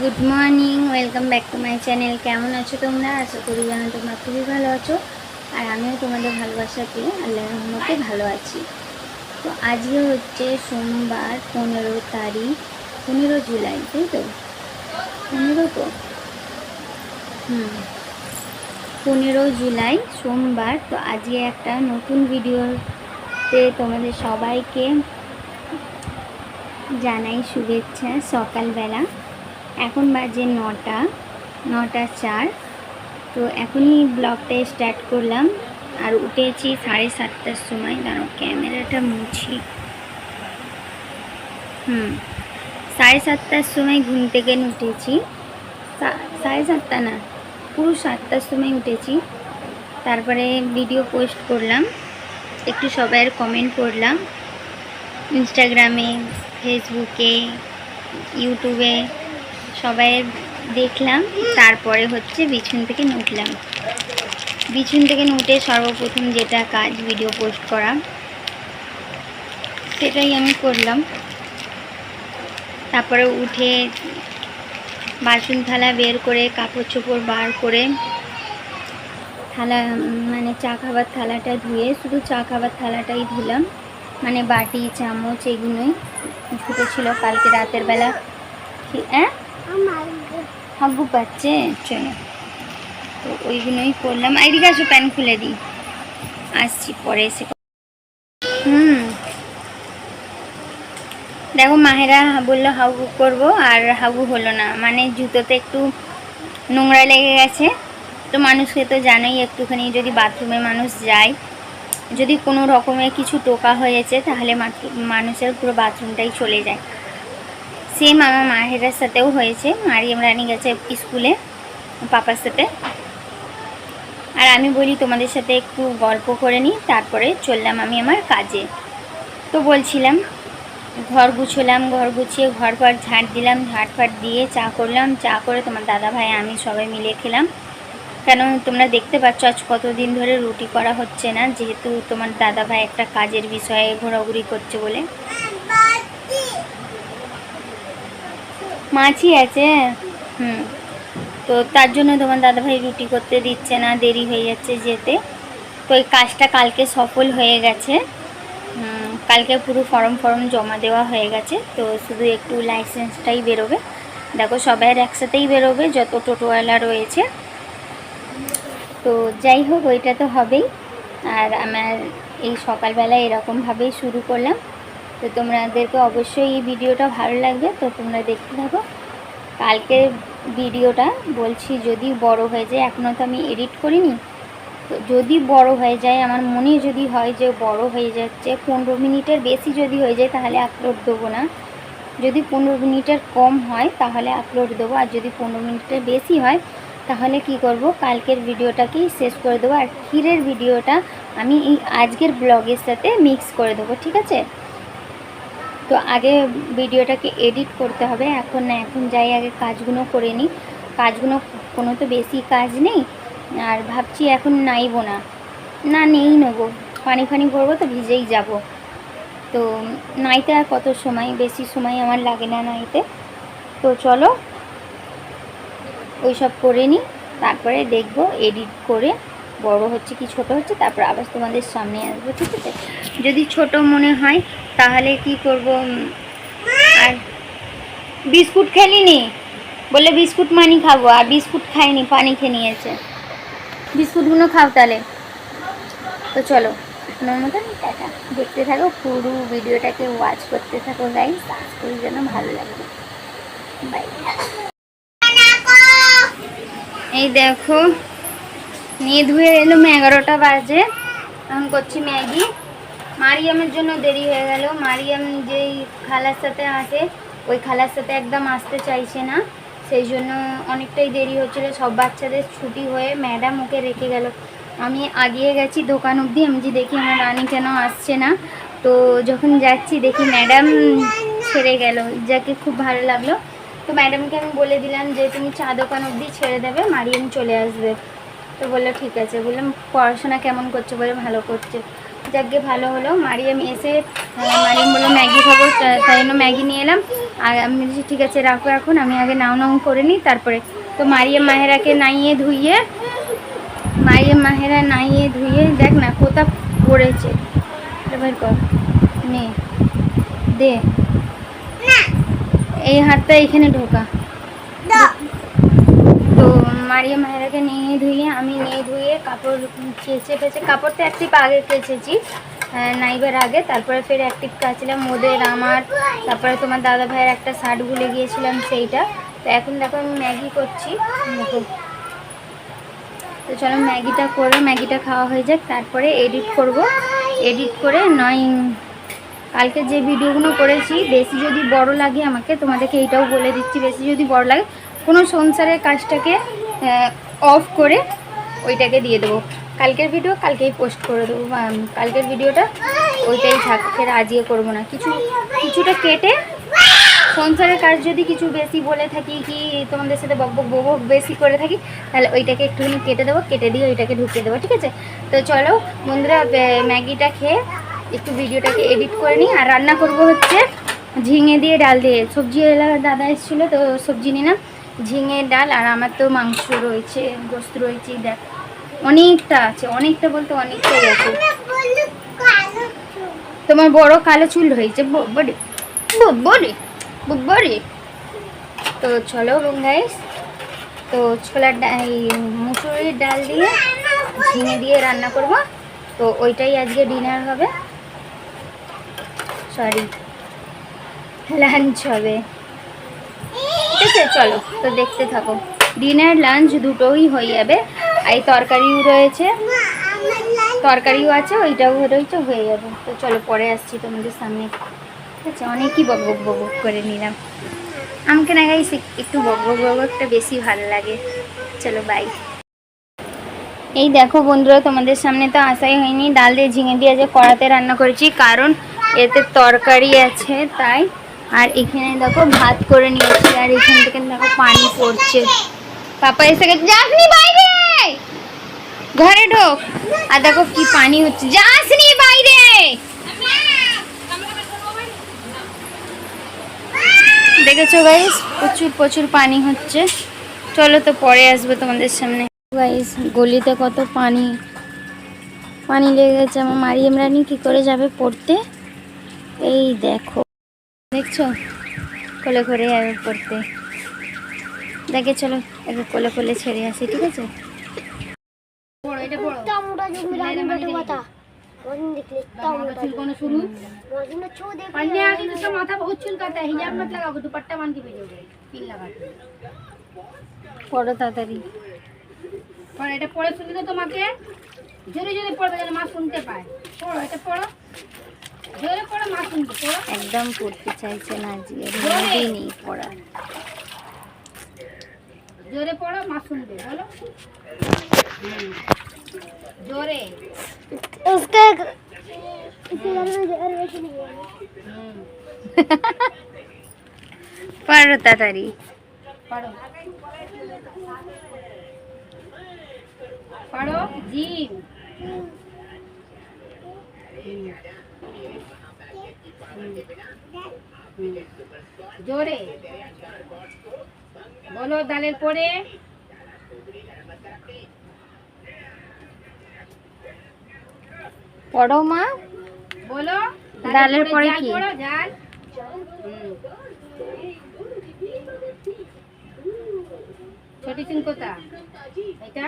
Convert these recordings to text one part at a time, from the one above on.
Good morning welcome back to my channel কেমন আছো তোমরা? আশা করি জানো তোমরা খুবই ভালো আছো। আর আমিও তোমাদের ভালোবাসা পেয়ে আল্লাহ রহমতে ভালো আছি। তো আজকে হচ্ছে সোমবার, পনেরো তারিখ, পনেরো জুলাই, তাই তো? পনেরো তো? হুম। পনেরো জুলাই, সোমবার। তো আজকে একটা নতুন ভিডিওতে তোমাদের সবাইকে জানাই শুভেচ্ছা সকালবেলা। এখন বাজে নটা নটা চার। তো এখনই ব্লগটা স্টার্ট করলাম। আর উঠেছি সাড়ে সাতটার সময়। দাঁড়ো ক্যামেরাটা মুছি। হুম, সাড়ে সাতটার সময় ঘুম থেকে উঠেছি। সাড়ে সাতটা না, পুরো সাতটার সময় উঠেছি। তারপরে ভিডিও পোস্ট করলাম। একটু সবাইয়ের কমেন্ট করলাম ইনস্টাগ্রামে ফেসবুকে ইউটিউবে সবাই দেখলাম, তারপরে হচ্ছে বিছুন থেকে উঠলাম। বিছুন থেকে উঠে সর্বপ্রথম যেটা কাজ ভিডিও পোস্ট করা, সেটাই আমি করলাম। তারপরে উঠে বাসন থালা বের করে কাপড় চোপড় বার করে, থালা মানে চা খাবার থালাটা ধুয়ে, শুধু চা খাবার থালাটাই ধুলাম। মানে বাটি, চামচ, এগুলোই ছিল। কালকে রাতের বেলা কি- হাগু পাচ্ছে চলো তো ওইগুলোই করলাম এদিকে আসো প্যান খুলে দিই আসছি পরে এসে হুম দেখো মাহেরা বলল হাগু করব আর হাগু হলো না মানে জুতোতে একটু নোংরা লেগে গেছে তো মানুষকে তো জানোই একটুখানি যদি বাথরুমে মানুষ যায় যদি কোনো রকমের কিছু টোকা হয়েছে তাহলে মানুষের পুরো বাথরুমটাই চলে যায় সেম আমার মাহেরার সাথেও হয়েছে। মারিয়াম রানী গেছে স্কুলে, পাপার সাথে। আর আমি বলি, তোমাদের সাথে একটু গল্প করে নিই, তারপরে চললাম আমি আমার কাজে। তো বলছিলাম, ঘর গুছোলাম, ঘর গুছিয়ে ঘর ফর ঝাঁট দিলাম, ঝাঁট ফাট দিয়ে চা করলাম। চা করে তোমার দাদা ভাই, আমি সবাই মিলে খেলাম। কেন তোমরা দেখতে পাচ্ছ, আজ কতদিন ধরে রুটি করা হচ্ছে না, যেহেতু তোমার দাদা ভাই একটা কাজের বিষয়ে ঘোরাঘুরি করছে বলে। মাছই আছে। হুম। তো তার জন্য তোমার দাদাভাই রুটি করতে দিচ্ছে না, দেরি হয়ে যাচ্ছে যেতে। তো এই কাজটা কালকে সফল হয়ে গেছে। কালকে পুরো ফর্ম ফর্ম জমা দেওয়া হয়ে গেছে। তো শুধু একটু লাইসেন্সটাই বেরোবে। দেখো সবাইয়ের একসাথেই বেরোবে, যত টোটোওয়ালা রয়েছে। তো যাই হোক, ওইটা তো হবেই। আর আমার এই সকালবেলা এরকমভাবেই শুরু করলাম। তো তোমাদেরকে অবশ্যই এই ভিডিওটা ভালো লাগবে, তো তোমরা দেখতে থাকো। কালকে ভিডিওটা বলছি যদি বড় হয়ে যায় এখনও তো আমি এডিট করিনি। তো যদি বড় হয়ে যায়, আমার মনে যদি হয় যে বড় হয়ে যাচ্ছে, পনেরো মিনিটের বেশি যদি হয়ে যায়, তাহলে আপলোড দেবো না। যদি পনেরো মিনিটের কম হয়, তাহলে আপলোড দেবো। আর যদি পনেরো মিনিটের বেশি হয়, তাহলে কি করব? কালকের ভিডিওটাকেই শেষ করে দেবো। আর ক্ষীরের ভিডিওটা আমি এই আজকের ব্লগের সাথে মিক্স করে দেবো, ঠিক আছে? তো আগে ভিডিওটাকে এডিট করতে হবে, এখন না, এখন যাই আগে কাজগুলো করে নিই। কাজগুলো কোনো তো বেশি কাজ নেই, আর ভাবছি এখন নাইবো না। না, নেই নেব। পানি ফানি করব তো ভিজেই যাব। তো নাইতে আর কত সময়? বেশি সময় আমার লাগে না নাইতে। তো চলো, ওইসব করে নিই, তারপরে দেখব এডিট করে বড় হচ্ছে কি ছোট হচ্ছে, তারপর আবার তোমাদের সামনে আসব, ঠিক আছে? যদি ছোট মনে হয়, তাহলে কি করব? আর বিস্কুট খেলিনি। বলে বিস্কুট মানি খাব, আর বিস্কুট খাইনি, পানি খেয়ে নিয়েছে। বিস্কুটগুলো খাও তাহলে। তো চলো, এখনের মতন টাটা। দেখতে থাকো, পুরো ভিডিওটাকে ওয়াচ করতে থাকো গাইস আজ করি যেন ভালো লাগবে। বাই এই দেখো নিয়ে ধুয়ে এলো এগারোটা বাজে। এখন করছি ম্যাগি। মারিয়ামের জন্য দেরি হয়ে গেল। মারিয়াম যেই খালার সাথে আসে ওই খালার সাথে একদম আসতে চাইছে না। সেই জন্য অনেকটাই দেরি হচ্ছিল। সব বাচ্চাদের ছুটি হয়ে ম্যাডাম ওকে রেখে গেল। আমি আগিয়ে গেছি দোকান অবধি। আমি যে দেখি আমার রানী কেন আসছে না। তো যখন যাচ্ছি, দেখি ম্যাডাম ছেড়ে গেল। যাকে খুব ভালো লাগল। তো ম্যাডামকে আমি বলে দিলাম যে, তুমি চা দোকান অবধি ছেড়ে দেবে। মারিয়াম চলে আসবে। তো বলল, ঠিক আছে। বললাম, পড়াশোনা কেমন করছে? বলে ভালো করছে। যাকে ভালো হলো। মারিয়াম এসে মারিয়াম বলল ম্যাগি খাব। তাই জন্য ম্যাগি নিয়ে এলাম। আর আমি বলছি, ঠিক আছে, রাখো এখন। আমি আগে নাও নাও করে নিই, তারপরে তো মারিয়াম মাহেরাকে নাইয়ে ধুইয়ে মারিয়াম মাহেরা নাইয়ে ধুইয়ে, দেখ না কোথা পড়েছে। বের কর, নে, দে। এই হাতটা এখানে ঢোকা। মারিয়া মায়েরাকে নিয়ে ধুয়ে, আমি নিয়ে ধুয়ে কাপড় কেচে ফেচে কাপড়টা একটি আগে কেচেছি নাইবার আগে। তারপরে ফের একটি কাচলাম ওদের আমার। তারপরে তোমার দাদা ভাইয়ের একটা শার্ট ভুলে গিয়েছিলাম সেইটা। তো এখন দেখো আমি ম্যাগি করছি। দেখো তো চলো ম্যাগিটা করে, ম্যাগিটা খাওয়া হয়ে যাক। তারপরে এডিট করব। এডিট করে নয়, কালকে যে ভিডিওগুলো করেছি, বেশি যদি বড় লাগে আমাকে, তোমাদেরকে এইটাও বলে দিচ্ছি, বেশি যদি বড় লাগে, কোনো সংসারের কাজটাকে অফ করে ওইটাকে দিয়ে দেবো। কালকের ভিডিও কালকেই পোস্ট করে দেবো। কালকের ভিডিওটা ওইটাই থাক, ফের করব না। কিছু, কিছুটা কেটে সংসারের কাজ যদি কিছু বেশি বলে থাকি কি তোমাদের সাথে বক বক বক বেশি করে থাকি, তাহলে ওইটাকে একটুখানি কেটে দেবো, কেটে দিয়ে ওইটাকে ঢুকিয়ে দেবো, ঠিক আছে? তো চলো বন্ধুরা ম্যাগিটা খেয়ে একটু ভিডিওটাকে এডিট করে নিই। আর রান্না করব হচ্ছে ঝিঙে দিয়ে ডাল দিয়ে। সবজি এলাকার দাদা এসেছিল, তো সবজি নিলাম। ঝিঙে ডাল আর আমার তো মাংস রয়েছে, গোস্ত রয়েছে, দেখ। অনেকটা আছে, অনেকটা বলতে অনেকটাই আছে। তোমার বড় কালো চুল হয়েছে তো চলো গাইস তো ছোলার মুসুরির ডাল দিয়ে ঝিঙে দিয়ে রান্না করব। তো ওইটাই আজকে ডিনার হবে। সরি লাঞ্চ হবে। আছে চলো, তো দেখতে থাকো। ডিনার, লাঞ্চ দুটোই হয়ে যাবে। এই তরকারিও রয়েছে। তরকারিও আছে, ওইটাও রয়েছে, হয়ে যাবে। তো চলো, পরে আসছি তোমাদের সামনে। ঠিক আছে, অনেকই বক বক করে নিলাম। আমাকে না গাইস একটু বক বক বক বকটা বেশি ভালো লাগে। চলো বাই এই দেখো বন্ধুরা, তোমাদের সামনে তো আসাই হয়নি। ডাল দিয়ে ঝিঙে দিয়ে যে কড়াতে রান্না করেছি, কারণ এতে তরকারি আছে, তাই আর এখানে দেখো ভাত করে নিয়েছি, আর এখান থেকে দেখো পানি পড়ছে। পাপা এসে গেছে, যাসনি বাইরে! ঘরে ঢোক। আর দেখো কি পানি হচ্ছে, যাসনি বাইরে! দেখেছ গাইস প্রচুর প্রচুর পানি হচ্ছে। চলো তো পরে আসব তোমাদের সামনে। গাইস গলিতে কত পানি। পানি লেগে গেছে আমার মারিয়াম রানী, কি করে যাবে পড়তে? এই দেখো। দেখছ? কোলে করে যাবে পড়তে দেখে চলো একে কোলে কোলে ছেড়ে আসি ঠিক আছে? পড়ো তাড়াতাড়ি। এটা তো তোমাকে? জোরে জোরে পড়বে যেন মা শুনতে পায়। পড়ো এটা পড়ো। একদম পড়তে চাইছে না আজকে মুডই নেই পড়া জোরে পড়ো মা শুনবে বলো হুম। জোরে उसका इसके बारे में जहर वैसे नहीं है পড়ো তাড়াতাড়ি পড়ো পড়ো জিম জোরে। বলো ডালের পরে। পড়ো মা। বলো ডালের পরে কি? ছোটি সিং কোথা এটা?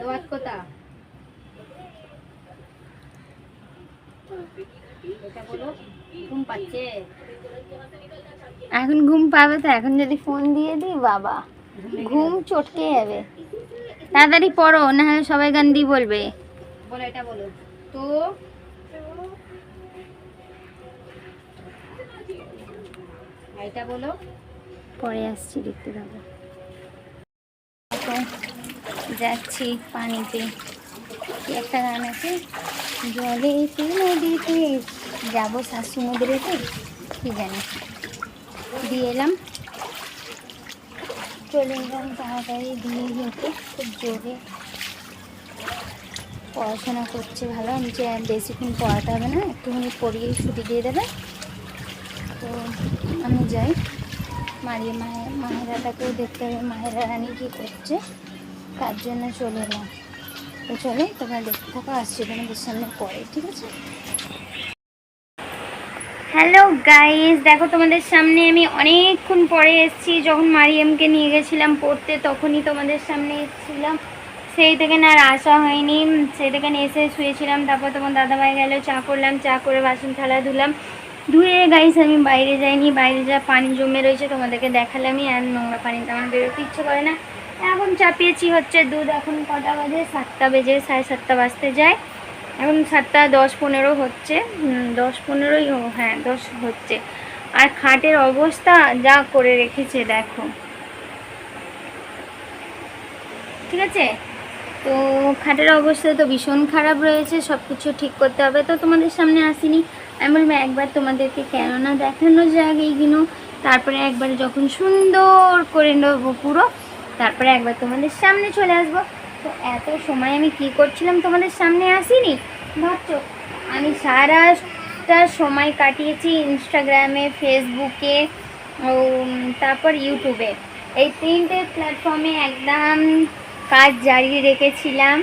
দোয়াত কোথা এখন ঘুম পাবে তো এখন যদি ফোন দিয়ে দিই বাবা। ঘুম চটকে যাবে। তাড়াতাড়ি পড়ো না হলে সবাই গান্দি বলবে। বলো এটা বলো। তো? এটা বলো। পরে আসছি দেখতে থাকো এখন যাচ্ছি পানিতে। কি একটা গান আছে, জলে নদীতে যাব শাশু সমুদ্রেতে কি জানি। দিয়ে এলাম। চলে এলাম তাড়াতাড়ি দিয়ে যেতে খুব জোরে। পড়াশোনা করছে ভালো, আমি যে বেশিক্ষণ পড়াতে হবে না, একটুখানি পড়িয়েই ছুটি দিয়ে দেবে। তো আমি যাই। মারিয়ে মাহেরাটাকেও দেখতে হবে, মাহেরা রানী কী করছে, তার জন্য চলে এলাম। তো চলো, তোমরা দেখতে থাকো আসছি তোমাদের সামনে পরে, ঠিক আছে? হ্যালো গাইস দেখো তোমাদের সামনে আমি অনেকক্ষণ পরে এসেছি, যখন মারিয়ামকে নিয়ে গেছিলাম পড়তে, তখনই তোমাদের সামনে এসেছিলাম। সেই থেকে আর আসা হয়নি, সেই থেকে এসে শুয়েছিলাম, তারপর তোমার দাদাভাই গেল, চা করলাম, চা করে বাসন থালা ধুলাম। ধুয়ে গাইস আমি বাইরে যাইনি, বাইরে যা পানি জমে রয়েছে তোমাদেরকে দেখালামই আর নোংরা পানিতে আমার বেরোতে ইচ্ছে করে না। এখন চাপিয়েছি হচ্ছে দুধ, এখন কটা বাজে? সাতটা বেজে, সাড়ে সাতটা বাজতে যায়। এখন সাতটা দশ পনেরো হচ্ছে। দশ পনেরোই হ্যাঁ দশ হচ্ছে। আর খাটের অবস্থা যা করে রেখেছে, দেখো। ঠিক আছে? তো খাটের অবস্থা তো ভীষণ খারাপ রয়েছে সব কিছু ঠিক করতে হবে। তো তোমাদের সামনে আসিনি। আমি বলব একবার তোমাদেরকে কেননা দেখানো যাক এইগুলো? তারপরে একবার যখন সুন্দর করে নেব পুরো, তারপরে একবার তোমাদের সামনে চলে আসব। তো এত সময় আমি কি করছিলাম তোমাদের সামনে আসিনি? ভাবছ, আমি সারাটা সময় কাটিয়েছি ইনস্টাগ্রামে ফেসবুকে ও তারপর ইউটিউবে এই তিনটে প্ল্যাটফর্মে একদম কাজ জারি রেখেছিলাম।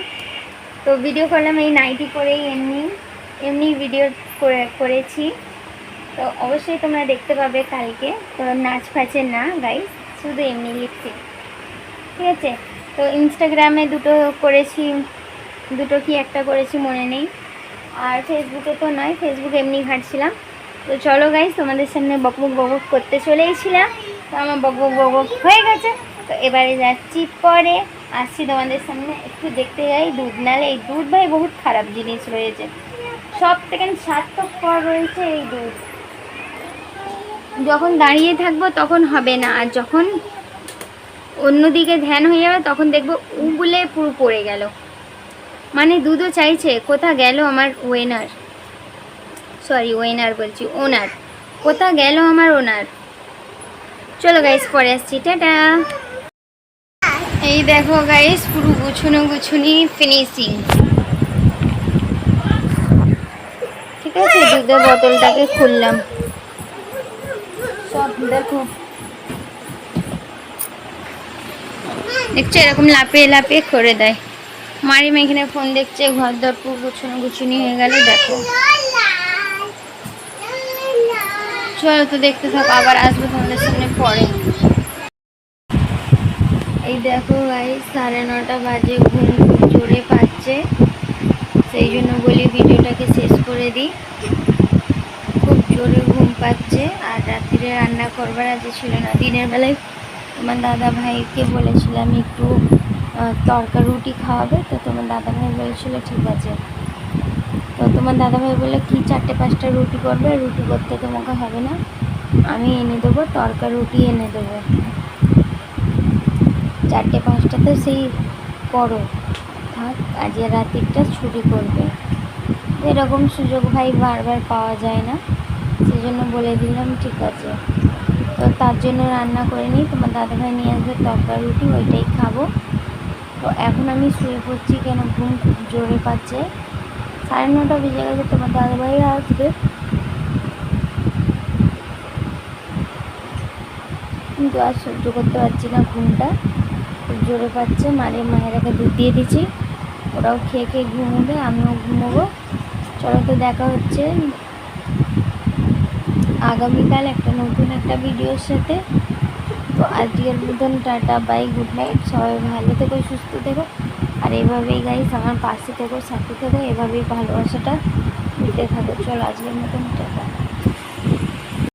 তো ভিডিও করলাম এই নাইটি করেই এমনি এমনি ভিডিও করেছি। তো অবশ্যই তোমরা দেখতে পাবে কালকে। তো নাচ ফাচে না গাইস শুধু এমনি লিখছি। ঠিক আছে? তো ইনস্টাগ্রামে দুটো করেছি, দুটো কি একটা করেছি মনে নেই। আর ফেসবুকে তো নয় ফেসবুকে এমনি ঘাটছিলাম। তো চলো গাইস তোমাদের সামনে বকবক বকবক করতে চলেইছিলাম। তো আমার বকবক বকবক হয়ে গেছে। তো এবারে যাচ্ছি পরে। আসছি তোমাদের সামনে। একটু দেখতে যাই। দুধ নালে, এই দুধ ভাই বহুত খারাপ জিনিস রয়েছে। সব থেকে স্বার্থপর রয়েছে এই দুধ। যখন দাঁড়িয়ে থাকব তখন হবে না, আর যখন অন্যদিকে ধ্যান হয়ে যাবে তখন দেখব উগুলে পুরো পড়ে গেল। মানে দুধও চাইছে, কোথা গেল আমার ওয়েনার সরি ওয়েনার বলছি ওনার কোথা গেল আমার ওনার চলো গাইস পরে আসছি, টাটা। এই দেখো গাইস পুরো গুছুনো গুছুনি ফিনিশিং ঠিক আছে দুধের বোতলটাকে খুললাম। সব দেখো। দেখছ এরকম লাপিয়ে লাপিয়ে করে দেয়। মারিম এখানে ফোন দেখছে ঘর দর পুরো গুছানো গুছুনি হয়ে গেল দেখো। চলো তো দেখতে থাকো আবার আসব তোমাদের সামনে পরে। এই দেখো ভাই সাড়ে নটা বাজে ঘুম জোরে পাচ্ছে। সেই জন্য বলি ভিডিওটাকে শেষ করে দিই। খুব জোরে ঘুম পাচ্ছে আর রাত্রিরে রান্না করবার আজ ছিল না। দিনের বেলায় তোমার দাদা ভাইকে বলেছিলাম একটু তরকা রুটি খাওয়াবে, তো তোমার দাদা ভাই বলেছিল, ঠিক আছে। তো তোমার দাদা ভাই বলল, কি চারটে পাঁচটা রুটি করবে? রুটি করতে তোমাকে হবে না। আমি এনে দেবো তরকা রুটি এনে দেবো। চারটে পাঁচটাতে সেই করো। থাক আজকে রাত্রিটা ছুটি করবে। এরকম সুযোগ ভাই বারবার পাওয়া যায় না। সেই জন্য বলে দিলাম, ঠিক আছে। তো তার জন্য রান্না করে নিই। তোমার দাদাভাই নিয়ে আসবে, তরকারি, রুটি, ওইটাই খাব। তো এখন আমি শুয়ে পড়ছি কেন? ঘুম খুব জোরে পাচ্ছে। সাড়ে নটা বেজে গেছে, তোমার দাদাভাই আসবে। কিন্তু আর সহ্য করতে পারছি না ঘুমটা। জোরে পাচ্ছে, মারে মায়েরাকে দুধ দিয়ে দিচ্ছি। ওরাও খেয়ে খেয়ে ঘুমোবে, আমিও ঘুমোবো। চলো তো দেখা হচ্ছে আগামীকাল একটা নতুন একটা ভিডিওর সাথে। তো আজকের মতন টাটা, বাই, গুড নাইট। সবাই ভালো থেকো, সুস্থ থেকো। আর এভাবেই গাইস আমার পাশে থেকো, সাথে থেকো, এভাবেই ভালোবাসাটা দিতে থাকো। চলো আজকের মতন টাটা।